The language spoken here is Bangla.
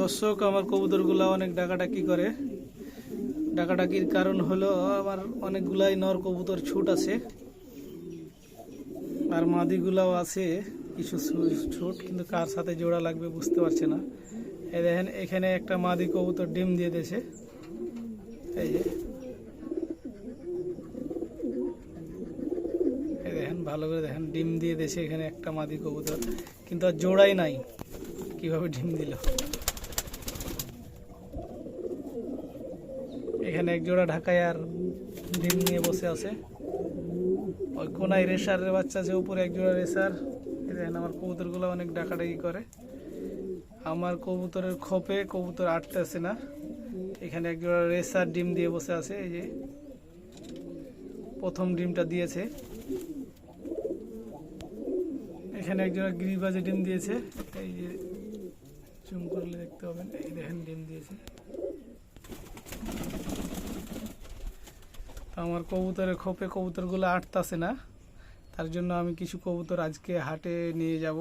দর্শক, আমার কবুতরগুলো অনেক ডাকাডাকি করে। ডাকাডাকির কারণ হলো, আমার অনেকগুলাই নর কবুতর ছুট আছে। আর মাদিগুলাও আছে, কিছু ছুট, কিন্তু কার সাথে জোড়া লাগবে বুঝতে পারছে না। এই দেখেন, এখানে একটা মাদি কবুতর ডিম দিয়ে দিয়েছে। এই যে। দেখেন, ভালো করে দেখেন, ডিম দিয়ে দিয়েছে এখানে একটা মাদি কবুতর। কিন্তু আর জোড়াই নাই। কীভাবে ডিম দিল? এখানে এক জোড়া ঢাকায় আর ডিম নিয়ে বসে আছে। ওই কোনায় রেসারের বাচ্চা আছে, উপরে এক জোড়া রেসার দেখেন আমার কবুতরগুলো অনেক ডাকাডাকি করে। আমার কবুতরের খোপে কবুতর আটতে আটতেছে না। এখানে এক জোড়া রেসার ডিম দিয়ে বসে আছে, এই যে প্রথম ডিমটা দিয়েছে। এখানে একজোড়া গিরিবাজে ডিম দিয়েছে। এই যে জুম করলে দেখতে পাবেন, এই দেখেন ডিম দিয়েছে। তো আমার কবুতরের খোপে কবুতরগুলো আটতাছে না। তার জন্য আমি কিছু কবুতর আজকে হাটে নিয়ে যাব।